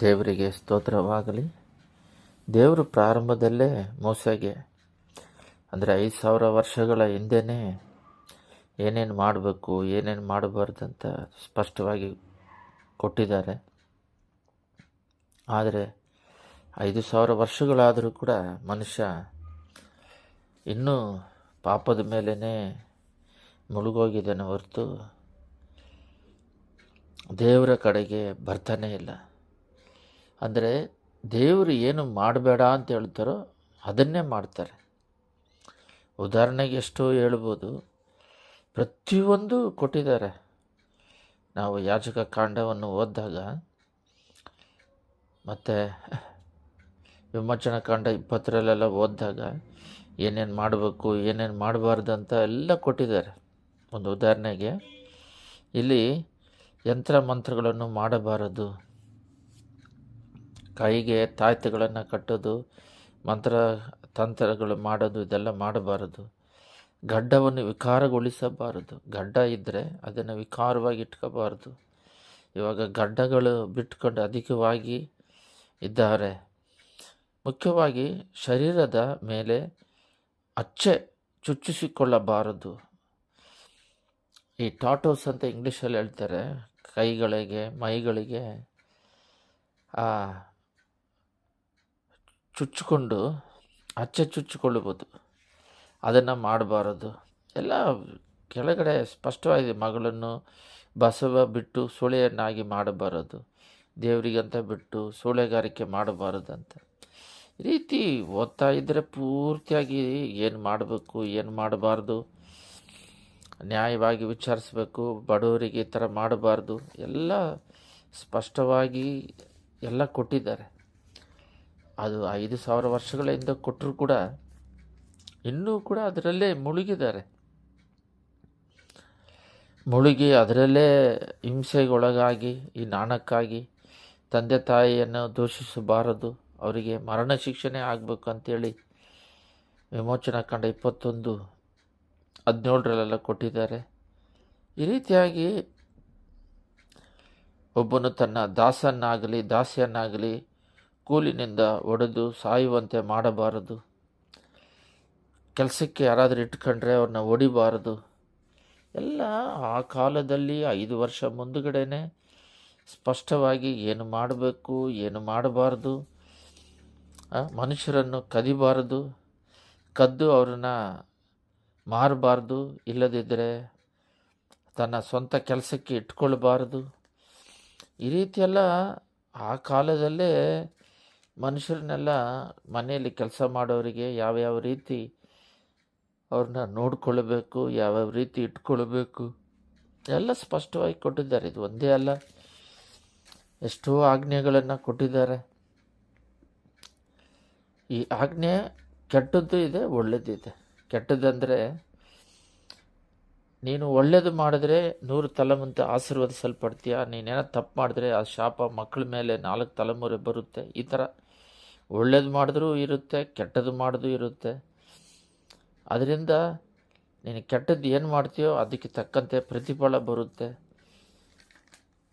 ದೇವರಿಗೆ ಸ್ತೋತ್ರವಾಗಲಿ. ದೇವರು ಪ್ರಾರಂಭದಲ್ಲೇ ಮೋಸಗೆ, ಅಂದರೆ ಐದು ಸಾವಿರ ವರ್ಷಗಳ ಹಿಂದೆಯೇ ಏನೇನು ಮಾಡಬೇಕು, ಏನೇನು ಅಂತ ಸ್ಪಷ್ಟವಾಗಿ ಕೊಟ್ಟಿದ್ದಾರೆ. ಆದರೆ ಐದು ಸಾವಿರ ವರ್ಷಗಳಾದರೂ ಕೂಡ ಮನುಷ್ಯ ಇನ್ನೂ ಪಾಪದ ಮೇಲೇ ಮುಳುಗೋಗಿದ್ದಾನೆ ಹೊರತು ದೇವರ ಕಡೆಗೆ ಬರ್ತಾನೇ ಇಲ್ಲ. ಅಂದರೆ ದೇವರು ಏನು ಮಾಡಬೇಡ ಅಂತ ಹೇಳ್ತಾರೋ ಅದನ್ನೇ ಮಾಡ್ತಾರೆ. ಉದಾಹರಣೆಗೆ ಎಷ್ಟೋ ಹೇಳ್ಬೋದು, ಪ್ರತಿಯೊಂದು ಕೊಟ್ಟಿದ್ದಾರೆ. ನಾವು ಯಾಜಕ ಕಾಂಡವನ್ನು ಓದಿದಾಗ, ಮತ್ತು ವಿಮೋಚನಾ ಕಾಂಡ ಇಪ್ಪತ್ತರಲ್ಲೆಲ್ಲ ಓದಿದಾಗ ಏನೇನು ಮಾಡಬೇಕು, ಏನೇನು ಮಾಡಬಾರ್ದು ಅಂತ ಎಲ್ಲ ಕೊಟ್ಟಿದ್ದಾರೆ. ಒಂದು ಉದಾಹರಣೆಗೆ, ಇಲ್ಲಿ ಯಂತ್ರ ಮಂತ್ರಗಳನ್ನು ಮಾಡಬಾರದು. ಕೈಗೆ ತಾಯ್ತಗಳನ್ನು ಕಟ್ಟೋದು, ಮಂತ್ರ ತಂತ್ರಗಳು ಮಾಡೋದು, ಇದೆಲ್ಲ ಮಾಡಬಾರದು. ಗಡ್ಡವನ್ನು ವಿಕಾರಗೊಳಿಸಬಾರದು. ಗಡ್ಡ ಇದ್ದರೆ ಅದನ್ನು ವಿಕಾರವಾಗಿ ಇಟ್ಕೋಬಾರ್ದು. ಇವಾಗ ಗಡ್ಡಗಳು ಬಿಟ್ಕೊಂಡು ಅಧಿಕವಾಗಿ ಇದ್ದಾರೆ. ಮುಖ್ಯವಾಗಿ ಶರೀರದ ಮೇಲೆ ಅಚ್ಚೆ ಚುಚ್ಚಿಸಿಕೊಳ್ಳಬಾರದು. ಈ ಟಾಟೋಸ್ ಅಂತ ಇಂಗ್ಲೀಷಲ್ಲಿ ಹೇಳ್ತಾರೆ, ಕೈಗಳಿಗೆ, ಮೈಗಳಿಗೆ ಚುಚ್ಚಿಕೊಂಡು ಅಚ್ಚೆ ಚುಚ್ಚಿಕೊಳ್ಳಬಹುದು ಅದನ್ನು ಮಾಡಬಾರದು. ಎಲ್ಲ ಕೆಳಗಡೆ ಸ್ಪಷ್ಟವಾಗಿದೆ, ಮಗಳನ್ನು ಬಸವ ಬಿಟ್ಟು ಸೂಳೆಯನ್ನಾಗಿ ಮಾಡಬಾರದು, ದೇವರಿಗಂತ ಬಿಟ್ಟು ಸೂಳೆಗಾರಿಕೆ ಮಾಡಬಾರದಂತ. ರೀತಿ ಓದ್ತಾ ಇದ್ದರೆ ಪೂರ್ತಿಯಾಗಿ ಏನು ಮಾಡಬೇಕು, ಏನು ಮಾಡಬಾರ್ದು, ನ್ಯಾಯವಾಗಿ ವಿಚಾರಿಸಬೇಕು, ಬಡವರಿಗೆ ಈ ಥರ ಮಾಡಬಾರ್ದು, ಎಲ್ಲ ಸ್ಪಷ್ಟವಾಗಿ ಎಲ್ಲ ಕೊಟ್ಟಿದ್ದಾರೆ. ಅದು ಐದು ಸಾವಿರ ವರ್ಷಗಳ ಹಿಂದೆ ಕೊಟ್ಟರು ಕೂಡ ಇನ್ನೂ ಕೂಡ ಅದರಲ್ಲೇ ಮುಳುಗಿದ್ದಾರೆ. ಮುಳುಗಿ ಅದರಲ್ಲೇ ಹಿಂಸೆಗೊಳಗಾಗಿ, ಈ ನಾಣಕ್ಕಾಗಿ ತಂದೆ ತಾಯಿಯನ್ನು ದೂಷಿಸಬಾರದು, ಅವರಿಗೆ ಮರಣ ಶಿಕ್ಷಣೆ ಆಗಬೇಕು ಅಂತೇಳಿ ವಿಮೋಚನಾ ಕಂಡ ಇಪ್ಪತ್ತೊಂದು ಹದಿನೇಳರಲ್ಲೆಲ್ಲ ಕೊಟ್ಟಿದ್ದಾರೆ. ಈ ರೀತಿಯಾಗಿ ಒಬ್ಬನು ತನ್ನ ದಾಸನ್ನಾಗಲಿ ದಾಸಿಯನ್ನಾಗಲಿ ಕೂಲಿನಿಂದ ಒಡೆದು ಸಾಯುವಂತೆ ಮಾಡಬಾರದು. ಕೆಲಸಕ್ಕೆ ಯಾರಾದರೂ ಇಟ್ಕೊಂಡ್ರೆ ಅವ್ರನ್ನ ಹೊಡಿಬಾರದು. ಎಲ್ಲ ಆ ಕಾಲದಲ್ಲಿ ಐದು ವರ್ಷ ಮುಂದುಗಡೆನೆ ಸ್ಪಷ್ಟವಾಗಿ ಏನು ಮಾಡಬೇಕು, ಏನು ಮಾಡಬಾರ್ದು. ಮನುಷ್ಯರನ್ನು ಕದಿಬಾರದು. ಕದ್ದು ಅವ್ರನ್ನ ಮಾರಬಾರ್ದು. ಇಲ್ಲದಿದ್ದರೆ ತನ್ನ ಸ್ವಂತ ಕೆಲಸಕ್ಕೆ ಇಟ್ಕೊಳ್ಬಾರ್ದು. ಈ ರೀತಿಯೆಲ್ಲ ಆ ಕಾಲದಲ್ಲೇ ಮನುಷ್ಯರನ್ನೆಲ್ಲ ಮನೆಯಲ್ಲಿ ಕೆಲಸ ಮಾಡೋರಿಗೆ ಯಾವ್ಯಾವ ರೀತಿ ಅವ್ರನ್ನ ನೋಡಿಕೊಳ್ಬೇಕು, ಯಾವ್ಯಾವ ರೀತಿ ಇಟ್ಕೊಳ್ಬೇಕು, ಎಲ್ಲ ಸ್ಪಷ್ಟವಾಗಿ ಕೊಟ್ಟಿದ್ದಾರೆ. ಇದು ಒಂದೇ ಅಲ್ಲ. ಎಷ್ಟೋ ಆಜ್ಞೆಗಳನ್ನು ಕೊಟ್ಟಿದ್ದಾರೆ. ಈ ಆಜ್ಞೆ ಕೆಟ್ಟದ್ದು ಇದೆ ಒಳ್ಳೆಯದಿದೆ ಕೆಟ್ಟದ್ದಂದರೆ ನೀನು ಒಳ್ಳೇದು ಮಾಡಿದ್ರೆ ನೂರು ತಲೆಮುಂತೆ ಆಶೀರ್ವದಿಸಲ್ಪಡ್ತೀಯ? ನೀನೇನೋ ತಪ್ಪು ಮಾಡಿದ್ರೆ ಆ ಶಾಪ ಮಕ್ಕಳ ಮೇಲೆ ನಾಲ್ಕು ತಲೆಮೂರೆ ಬರುತ್ತೆ. ಈ ಥರ ಒಳ್ಳೇದು ಮಾಡಿದ್ರೂ ಇರುತ್ತೆ, ಕೆಟ್ಟದ್ದು ಮಾಡಿದ್ರೂ ಇರುತ್ತೆ. ಅದರಿಂದ ನೀನು ಕೆಟ್ಟದ್ದು ಏನು ಮಾಡ್ತೀಯೋ ಅದಕ್ಕೆ ತಕ್ಕಂತೆ ಪ್ರತಿಫಲ ಬರುತ್ತೆ.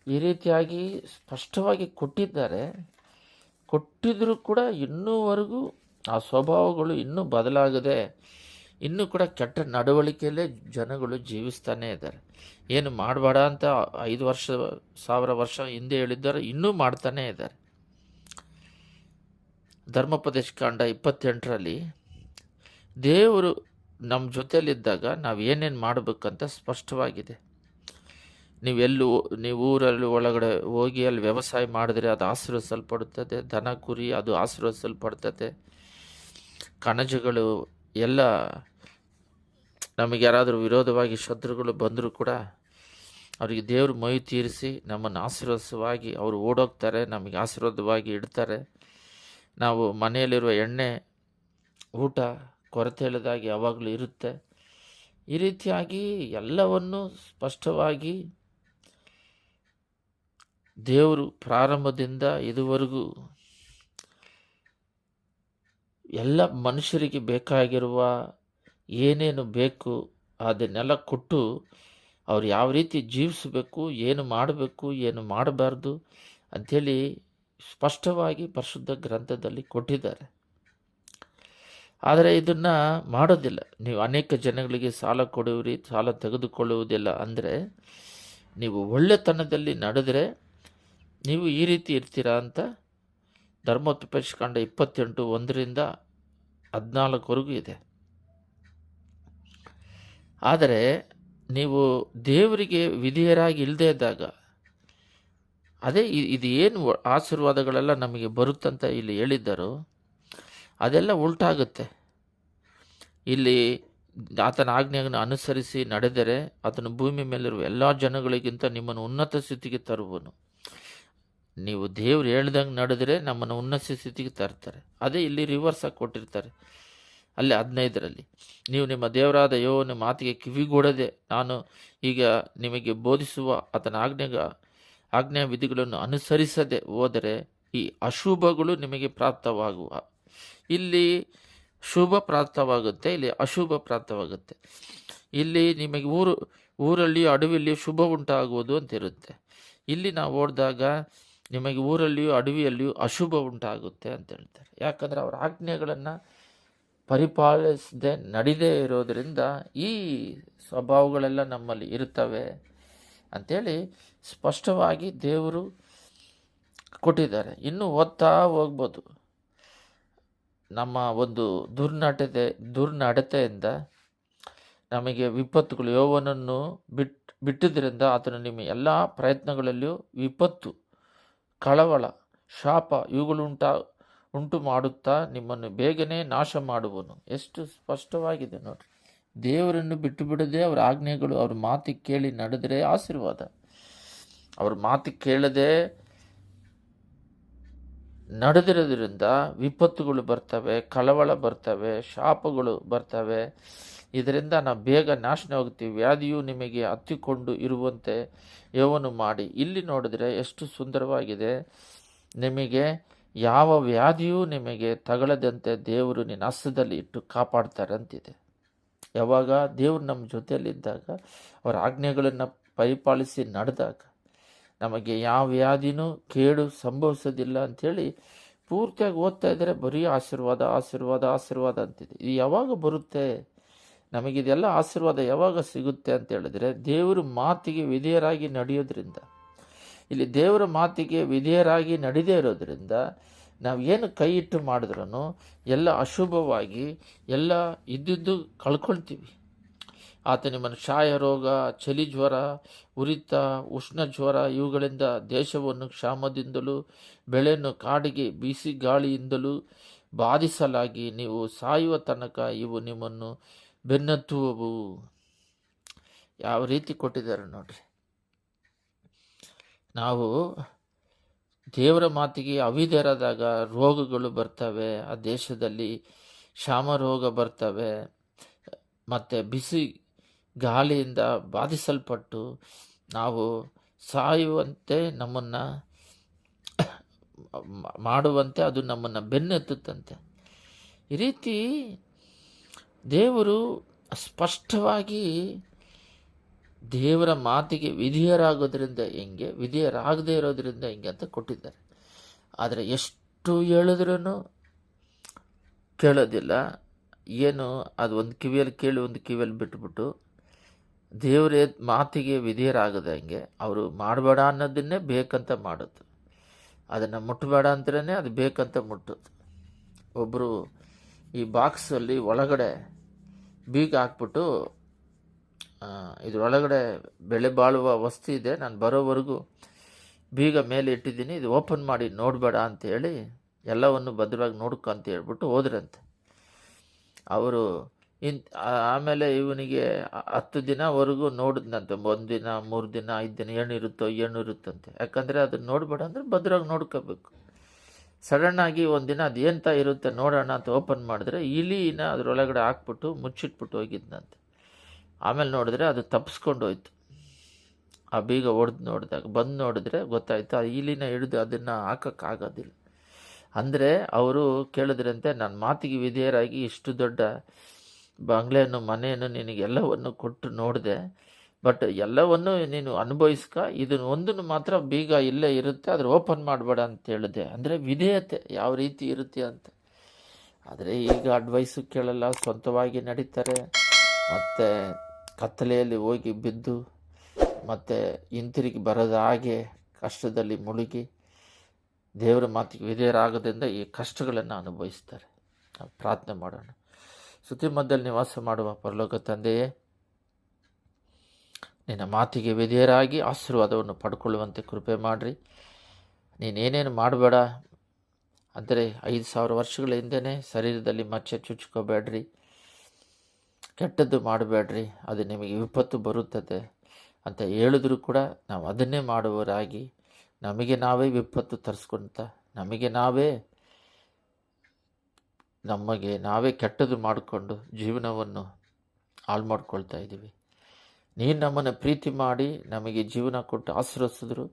ಈ ರೀತಿಯಾಗಿ ಸ್ಪಷ್ಟವಾಗಿ ಕೊಟ್ಟಿದ್ದಾರೆ. ಕೊಟ್ಟಿದ್ರೂ ಕೂಡ ಇನ್ನೂವರೆಗೂ ಆ ಸ್ವಭಾವಗಳು ಇನ್ನೂ ಬದಲಾಗದೆ ಇನ್ನೂ ಕೂಡ ಕೆಟ್ಟ ನಡವಳಿಕೆಯಲ್ಲೇ ಜನಗಳು ಜೀವಿಸ್ತಾನೇ ಇದ್ದಾರೆ. ಏನು ಮಾಡಬೇಡ ಅಂತ ಐದು ವರ್ಷ, ಸಾವಿರ ವರ್ಷ ಹಿಂದೆ ಹೇಳಿದ್ದಾರೆ, ಇನ್ನೂ ಮಾಡ್ತಾನೇ ಇದ್ದಾರೆ. ಧರ್ಮೋಪದೇಶ ಕಾಂಡ ಇಪ್ಪತ್ತೆಂಟರಲ್ಲಿ ದೇವರು ನಮ್ಮ ಜೊತೆಯಲ್ಲಿದ್ದಾಗ ನಾವು ಏನೇನು ಮಾಡಬೇಕಂತ ಸ್ಪಷ್ಟವಾಗಿದೆ. ನೀವೆಲ್ಲೂ, ನೀವು ಊರಲ್ಲಿ ಒಳಗಡೆ ಹೋಗಿ ಅಲ್ಲಿ ವ್ಯವಸಾಯ ಮಾಡಿದ್ರೆ ಅದು ಆಶೀರ್ವಿಸಲ್ಪಡುತ್ತದೆ ದನ, ಕುರಿ ಅದು ಆಶೀರ್ವಿಸಲ್ಪಡ್ತದೆ ಕಣಜಗಳು ಎಲ್ಲ ನಮಗೆ ಯಾರಾದರೂ ವಿರೋಧವಾಗಿ ಶತ್ರುಗಳು ಬಂದರೂ ಕೂಡ ಅವರಿಗೆ ದೇವರು ಮೈ ತೀರಿಸಿ ನಮ್ಮನ್ನು ಆಶೀರ್ವಾದವಾಗಿ ಅವರು ಓಡೋಗ್ತಾರೆ, ನಮಗೆ ಆಶೀರ್ವಾದವಾಗಿ ಇಡ್ತಾರೆ. ನಾವು ಮನೆಯಲ್ಲಿರುವ ಎಣ್ಣೆ, ಊಟ, ಕೊರತೆ ಇಲ್ಲದಾಗಿ ಯಾವಾಗಲೂ ಇರುತ್ತೆ. ಈ ರೀತಿಯಾಗಿ ಎಲ್ಲವನ್ನು ಸ್ಪಷ್ಟವಾಗಿ ದೇವರು ಪ್ರಾರಂಭದಿಂದ ಇದುವರೆಗೂ ಎಲ್ಲ ಮನುಷ್ಯರಿಗೆ ಬೇಕಾಗಿರುವ ಏನೇನು ಬೇಕು, ಅದನ್ನೆಲ್ಲ ಕೊಟ್ಟು ಅವ್ರು ಯಾವ ರೀತಿ ಜೀವಿಸಬೇಕು, ಏನು ಮಾಡಬೇಕು, ಏನು ಮಾಡಬಾರ್ದು ಅಂಥೇಳಿ ಸ್ಪಷ್ಟವಾಗಿ ಪರಿಶುದ್ಧ ಗ್ರಂಥದಲ್ಲಿ ಕೊಟ್ಟಿದ್ದಾರೆ. ಆದರೆ ಇದನ್ನು ಮಾಡೋದಿಲ್ಲ. ನೀವು ಅನೇಕ ಜನಗಳಿಗೆ ಸಾಲ ಕೊಡುವಿರಿ, ಸಾಲ ತೆಗೆದುಕೊಳ್ಳುವುದಿಲ್ಲ ಅಂದರೆ ನೀವು ಒಳ್ಳೆತನದಲ್ಲಿ ನಡೆದರೆ ನೀವು ಈ ರೀತಿ ಇರ್ತೀರಾ ಅಂತ ಧರ್ಮೋಪದೇಶ ಕಾಂಡ ಇಪ್ಪತ್ತೆಂಟು ಒಂದರಿಂದ ಹದಿನಾಲ್ಕವರೆಗೂ ಇದೆ. ಆದರೆ ನೀವು ದೇವರಿಗೆ ವಿಧೇಯರಾಗಿ ಇಲ್ಲದೇ ಇದ್ದಾಗ ಅದೇ ಇದು ಏನು ಆಶೀರ್ವಾದಗಳೆಲ್ಲ ನಮಗೆ ಬರುತ್ತಂತ ಇಲ್ಲಿ ಹೇಳಿದ್ದರು. ಅದೆಲ್ಲ ಉಲ್ಟಾಗುತ್ತೆ. ಇಲ್ಲಿ ಆತನ ಆಜ್ಞೆಯನ್ನು ಅನುಸರಿಸಿ ನಡೆದರೆ ಆತನ ಭೂಮಿ ಮೇಲಿರುವ ಎಲ್ಲ ಜನಗಳಿಗಿಂತ ನಿಮ್ಮನ್ನು ಉನ್ನತ ಸ್ಥಿತಿಗೆ ತರುವನು. ನೀವು ದೇವ್ರು ಹೇಳ್ದಂಗೆ ನಡೆದರೆ ನಮ್ಮನ್ನು ಉನ್ನತ ಸ್ಥಿತಿಗೆ ತರ್ತಾರೆ. ಅದೇ ಇಲ್ಲಿ ರಿವರ್ಸ್ ಆಗಿ ಕೊಟ್ಟಿರ್ತಾರೆ. ಅಲ್ಲಿ ಹದಿನೈದರಲ್ಲಿ, ನೀವು ನಿಮ್ಮ ದೇವರಾದ ಯೋವನ ಮಾತಿಗೆ ಕಿವಿಗೊಡದೆ ನಾನು ಈಗ ನಿಮಗೆ ಬೋಧಿಸುವ ಆತನ ಆಜ್ಞೆಗ ಆಜ್ಞಾ ವಿಧಿಗಳನ್ನು ಅನುಸರಿಸದೆ ಹೋದರೆ ಈ ಅಶುಭಗಳು ನಿಮಗೆ ಪ್ರಾಪ್ತವಾಗುವ. ಇಲ್ಲಿ ಶುಭ ಪ್ರಾಪ್ತವಾಗುತ್ತೆ, ಇಲ್ಲಿ ಅಶುಭ ಪ್ರಾಪ್ತವಾಗುತ್ತೆ. ಇಲ್ಲಿ ನಿಮಗೆ ಊರು ಊರಲ್ಲಿ ಅಡವಿಯಲ್ಲಿ ಶುಭ ಉಂಟಾಗುವುದು ಅಂತ ಇರುತ್ತೆ ಇಲ್ಲಿ ನಾವು ಓಡಿದಾಗ ನಿಮಗೆ ಊರಲ್ಲಿಯೂ, ಅಡವಿಯಲ್ಲಿಯೂ ಅಶುಭ ಉಂಟಾಗುತ್ತೆ ಅಂತ ಹೇಳ್ತಾರೆ. ಯಾಕಂದರೆ ಅವರ ಆಜ್ಞೆಗಳನ್ನು ಪರಿಪಾಲಿಸದೆ ನಡೀದೇ ಇರೋದರಿಂದ ಈ ಸ್ವಭಾವಗಳೆಲ್ಲ ನಮ್ಮಲ್ಲಿ ಇರುತ್ತವೆ ಅಂಥೇಳಿ ಸ್ಪಷ್ಟವಾಗಿ ದೇವರು ಕೊಟ್ಟಿದ್ದಾರೆ. ಇನ್ನೂ ಓದ್ತಾ ಹೋಗ್ಬೋದು. ನಮ್ಮ ಒಂದು ದುರ್ನಟತೆ ದುರ್ನಡತೆಯಿಂದ ನಮಗೆ ವಿಪತ್ತುಗಳು, ಯೋವನನ್ನು ಬಿಟ್ಟು ಬಿಟ್ಟಿದ್ದರಿಂದ ಆತನು ನಿಮ್ಮ ಎಲ್ಲ ಪ್ರಯತ್ನಗಳಲ್ಲಿಯೂ ವಿಪತ್ತು, ಕಳವಳ, ಶಾಪ ಇವುಗಳು ಉಂಟಾ ಉಂಟು ಮಾಡುತ್ತಾ ನಿಮ್ಮನ್ನು ಬೇಗನೆ ನಾಶ ಮಾಡುವನು ಎಷ್ಟು ಸ್ಪಷ್ಟವಾಗಿದೆ ನೋಡಿ ದೇವರನ್ನು ಬಿಟ್ಟು ಬಿಡದೆ ಅವರ ಆಜ್ಞೆಗಳು, ಅವ್ರ ಮಾತಿಗೆ ಕೇಳಿ ನಡೆದರೆ ಆಶೀರ್ವಾದ. ಅವ್ರ ಮಾತು ಕೇಳದೆ ನಡೆದಿರೋದ್ರಿಂದ ವಿಪತ್ತುಗಳು ಬರ್ತವೆ, ಕಳವಳ ಬರ್ತವೆ, ಶಾಪಗಳು ಬರ್ತವೆ. ಇದರಿಂದ ನಾವು ಬೇಗ ನಾಶನ ಹೋಗ್ತೀವಿ ವ್ಯಾಧಿಯು ನಿಮಗೆ ಹತ್ತಿಕೊಂಡು ಇರುವಂತೆ ಯೋವನು ಮಾಡಿ. ಇಲ್ಲಿ ನೋಡಿದ್ರೆ ಎಷ್ಟು ಸುಂದರವಾಗಿದೆ. ನಿಮಗೆ ಯಾವ ವ್ಯಾಧಿಯೂ ನಿಮಗೆ ತಗಲದಂತೆ ದೇವರು ನಿನ್ನ ಹಸ್ತದಲ್ಲಿ ಇಟ್ಟು ಕಾಪಾಡ್ತಾರೆ ಅಂತಿದೆ. ಯಾವಾಗ ದೇವರು ನಮ್ಮ ಜೊತೆಯಲ್ಲಿದ್ದಾಗ, ಅವರ ಆಜ್ಞೆಗಳನ್ನು ಪರಿಪಾಲಿಸಿ ನಡೆದಾಗ ನಮಗೆ ಯಾವ ವ್ಯಾಧಿನೂ ಕೇಡು ಸಂಭವಿಸೋದಿಲ್ಲ ಅಂಥೇಳಿ ಪೂರ್ತಿಯಾಗಿ ಓದ್ತಾ ಇದ್ದರೆ. ಬರೀ ಆಶೀರ್ವಾದ ಆಶೀರ್ವಾದ ಆಶೀರ್ವಾದ ಅಂತಿದೆ. ಇದು ಯಾವಾಗ ಬರುತ್ತೆ? ನಮಗಿದೆಲ್ಲ ಆಶೀರ್ವಾದ ಯಾವಾಗ ಸಿಗುತ್ತೆ ಅಂತ ಹೇಳಿದ್ರೆ ದೇವರ ಮಾತಿಗೆ ವಿಧೇಯರಾಗಿ ನಡೆಯೋದ್ರಿಂದ. ಇಲ್ಲಿ ದೇವರ ಮಾತಿಗೆ ವಿಧೇಯರಾಗಿ ನಡೆದೇ ಇರೋದ್ರಿಂದ ನಾವು ಏನು ಕೈ ಇಟ್ಟು ಮಾಡಿದ್ರೂ ಎಲ್ಲ ಅಶುಭವಾಗಿ ಎಲ್ಲ ಇದ್ದಿದ್ದು ಕಳ್ಕೊಳ್ತೀವಿ. ಆತ ನಿಮ್ಮನ್ನು ಕ್ಷಾಯ ರೋಗ, ಚಳಿ ಜ್ವರ, ಉರಿತ, ಉಷ್ಣ ಜ್ವರ, ಇವುಗಳಿಂದ ದೇಶವನ್ನು ಕ್ಷಾಮದಿಂದಲೂ, ಬೆಳೆಯನ್ನು ಕಾಡಿಗೆ ಬೀಸಿ ಗಾಳಿಯಿಂದಲೂ ಬಾಧಿಸಲಾಗಿ ನೀವು ಸಾಯುವ ತನಕ ಇವು ನಿಮ್ಮನ್ನು ಬೆನ್ನತ್ತುವವು. ಯಾವ ರೀತಿ ಕೊಟ್ಟಿದ್ದಾರೆ ನೋಡ್ರಿ. ನಾವು ದೇವರ ಮಾತಿಗೆ ಅವಿದೇರಾದಾಗ ರೋಗಗಳು ಬರ್ತವೆ, ಆ ದೇಶದಲ್ಲಿ ಕ್ಷಾಮ ರೋಗ ಬರ್ತವೆ, ಮತ್ತು ಬಿಸಿ ಗಾಳಿಯಿಂದ ಬಾಧಿಸಲ್ಪಟ್ಟು ನಾವು ಸಾಯುವಂತೆ ನಮ್ಮನ್ನು ಮಾಡುವಂತೆ ಅದು ನಮ್ಮನ್ನು ಬೆನ್ನೆತ್ತುತ್ತಂತೆ. ಈ ರೀತಿ ದೇವರು ಸ್ಪಷ್ಟವಾಗಿ ದೇವರ ಮಾತಿಗೆ ವಿಧೇಯರಾಗೋದ್ರಿಂದ ಹೆಂಗೆ, ವಿಧೇಯರಾಗದೇ ಇರೋದ್ರಿಂದ ಹೆಂಗೆ ಅಂತ ಕೊಟ್ಟಿದ್ದಾರೆ. ಆದರೆ ಎಷ್ಟು ಹೇಳಿದ್ರೂ ಕೇಳೋದಿಲ್ಲ. ಏನು, ಅದು ಒಂದು ಕಿವಿಯಲ್ಲಿ ಕೇಳಿ ಒಂದು ಕಿವಿಯಲ್ಲಿ ಬಿಟ್ಬಿಟ್ಟು ದೇವರೇ, ಮಾತಿಗೆ ವಿಧಿಯರಾಗದಂಗೆ ಅವರು ಮಾಡಬೇಡ ಅನ್ನೋದನ್ನೇ ಬೇಕಂತ ಮಾಡುತ್ತೆ. ಅದನ್ನು ಮುಟ್ಟಬೇಡ ಅಂತಲೇ ಅದು ಬೇಕಂತ ಮುಟ್ಟುತ್ತೆ. ಒಬ್ಬರು ಈ ಬಾಕ್ಸಲ್ಲಿ ಒಳಗಡೆ ಬೀಗ ಹಾಕ್ಬಿಟ್ಟು ಇದರೊಳಗಡೆ ಬೆಳೆ ಬಾಳುವ ವಸ್ತು ಇದೆ, ನಾನು ಬರೋವರೆಗೂ ಬೀಗ ಮೇಲೆ ಇಟ್ಟಿದ್ದೀನಿ, ಇದು ಓಪನ್ ಮಾಡಿ ನೋಡಬೇಡ ಅಂತೇಳಿ ಎಲ್ಲವನ್ನು ಭದ್ರವಾಗಿ ನೋಡ್ಕೊ ಅಂತ ಹೇಳ್ಬಿಟ್ಟು ಹೋದ್ರಂತೆ. ಅವರು ಇನ್ ಆಮೇಲೆ ಇವನಿಗೆ ಹತ್ತು ದಿನವರೆಗೂ ನೋಡಿದ್ನಂತೆ. ಒಂದು ದಿನ, ಮೂರು ದಿನ, ಐದು ದಿನ, ಏನಿರುತ್ತೋ ಏನು ಇರುತ್ತಂತೆ ಯಾಕಂದರೆ ಅದನ್ನ ನೋಡಬೇಡ ಅಂದರೆ ಭದ್ರವಾಗಿ ನೋಡ್ಕೋಬೇಕು. ಸಡನ್ನಾಗಿ ಒಂದಿನ ಅದು ಎಂತ ಇರುತ್ತೆ ನೋಡೋಣ ಅಂತ ಓಪನ್ ಮಾಡಿದ್ರೆ ಇಲಿನ ಅದರೊಳಗಡೆ ಹಾಕ್ಬಿಟ್ಟು ಮುಚ್ಚಿಟ್ಬಿಟ್ಟು ಹೋಗಿದ್ನಂತೆ. ಆಮೇಲೆ ನೋಡಿದ್ರೆ ಅದು ತಪ್ಪಿಸ್ಕೊಂಡು ಹೋಯ್ತು. ಆ ಬೀಗ ಹೊಡೆದು ನೋಡಿದಾಗ, ಬಂದು ನೋಡಿದ್ರೆ ಗೊತ್ತಾಯ್ತು, ಆ ಇಲಿನ ಹಿಡಿದು ಅದನ್ನು ಹಾಕೋಕ್ಕಾಗೋದಿಲ್ಲ ಅಂದರೆ ಅವರು ಕೇಳಿದ್ರಂತೆ ನನ್ನ ಮಾತಿಗೆ ವಿಧೇಯರಾಗಿ ಇಷ್ಟು ದೊಡ್ಡ ಬಂಗ್ಲೆಯನ್ನು, ಮನೆಯನ್ನು ನಿನಗೆ ಎಲ್ಲವನ್ನು ಕೊಟ್ಟು ನೋಡಿದೆ. ಬಟ್ ಎಲ್ಲವನ್ನು ನೀನು ಅನುಭವಿಸ್ಕ. ಇದನ್ನು ಒಂದನ್ನು ಮಾತ್ರ ಬೀಗ ಇಲ್ಲೇ ಇರುತ್ತೆ ಅದ್ರ ಓಪನ್ ಮಾಡಬೇಡ ಅಂತ ಹೇಳಿದೆ. ಅಂದರೆ ವಿಧೇಯತೆ ಯಾವ ರೀತಿ ಇರುತ್ತೆ ಅಂತ. ಆದರೆ ಈಗ ಅಡ್ವೈಸು ಕೇಳಲ್ಲ, ಸ್ವಂತವಾಗಿ ನಡೀತಾರೆ. ಮತ್ತು ಕತ್ತಲೆಯಲ್ಲಿ ಹೋಗಿ ಬಿದ್ದು, ಮತ್ತು ಹಿಂತಿರುಗಿ ಬರದ ಹಾಗೆ ಕಷ್ಟದಲ್ಲಿ ಮುಳುಗಿ, ದೇವರ ಮಾತಿಗೆ ವಿಧೇಯರಾಗೋದ್ರಿಂದ ಈ ಕಷ್ಟಗಳನ್ನು ಅನುಭವಿಸ್ತಾರೆ. ನಾವು ಪ್ರಾರ್ಥನೆ ಮಾಡೋಣ. ಸುದ್ದಿ ಮಧ್ಯದಲ್ಲಿ ನಿವಾಸ ಮಾಡುವ ಪರಲೋಕ ತಂದೆಯೇ, ನಿನ್ನ ಮಾತಿಗೆ ವಿಧೇಯರಾಗಿ ಆಶೀರ್ವಾದವನ್ನು ಪಡ್ಕೊಳ್ಳುವಂತೆ ಕೃಪೆ ಮಾಡಿರಿ. ನೀನೇನೇನು ಮಾಡಬೇಡ ಅಂದರೆ ಐದು ಸಾವಿರ ವರ್ಷಗಳ ಹಿಂದೆಯೇ ಶರೀರದಲ್ಲಿ ಮಚ್ಚೆ ಚುಚ್ಕೋಬೇಡ್ರಿ. ಕೆಟ್ಟದ್ದು ಮಾಡಬೇಡ್ರಿ, ಅದು ನಿಮಗೆ ವಿಪತ್ತು ಬರುತ್ತದೆ ಅಂತ ಹೇಳಿದ್ರು ಕೂಡ ನಾವು ಅದನ್ನೇ ಮಾಡುವವರಾಗಿ. ನಮಗೆ ನಾವೇ ವಿಪತ್ತು ತರಿಸ್ಕೊಂತ ನಮಗೆ ನಾವೇ ನಮಗೆ ನಾವೇ ಕೆಟ್ಟದ್ದು ಮಾಡಿಕೊಂಡು ಜೀವನವನ್ನು ಹಾಳು ಮಾಡ್ಕೊಳ್ತಾ ಇದ್ದೀವಿ. ನೀನು ನಮ್ಮನ್ನು ಪ್ರೀತಿ ಮಾಡಿ ನಮಗೆ ಜೀವನ ಕೊಟ್ಟು ಆಶ್ರಯಿಸಿದ್ರು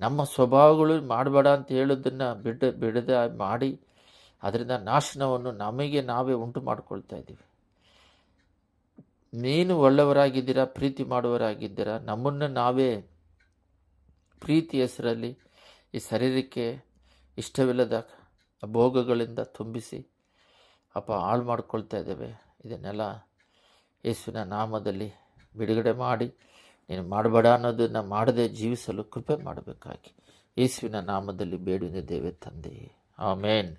ನಮ್ಮ ಸ್ವಭಾವಗಳು ಮಾಡಬೇಡ ಅಂತ ಹೇಳೋದನ್ನು ಬಿಡ, ಬಿಡದ ಮಾಡಿ ಅದರಿಂದ ನಾಶನವನ್ನು ನಮಗೆ ನಾವೇ ಉಂಟು ಮಾಡ್ಕೊಳ್ತಾ ಇದ್ದೀವಿ. ನೀನು ಒಳ್ಳೆಯವರಾಗಿದ್ದೀರಾ, ಪ್ರೀತಿ ಮಾಡುವವರಾಗಿದ್ದೀರಾ, ನಮ್ಮನ್ನು ನಾವೇ ಪ್ರೀತಿ ಹೆಸರಲ್ಲಿ ಈ ಶರೀರಕ್ಕೆ ಇಷ್ಟವಿಲ್ಲದ ಭೋಗಗಳಿಂದ ತುಂಬಿಸಿ ಅಪ್ಪ ಹಾಳು ಮಾಡ್ಕೊಳ್ತಾ ಇದ್ದೇವೆ. ಇದನ್ನೆಲ್ಲ ಯೇಸುವಿನ ನಾಮದಲ್ಲಿ ಬಿಡುಗಡೆ ಮಾಡಿ, ನೀನು ಮಾಡಬೇಡ ಅನ್ನೋದನ್ನು ಮಾಡದೆ ಜೀವಿಸಲು ಕೃಪೆ ಮಾಡಬೇಕಾಗಿ. ಯೇಸುವಿನ ನಾಮದಲ್ಲಿ ಬೇಡಿದ್ದೇವೆ ತಂದೆ. ಆಮೇನ್.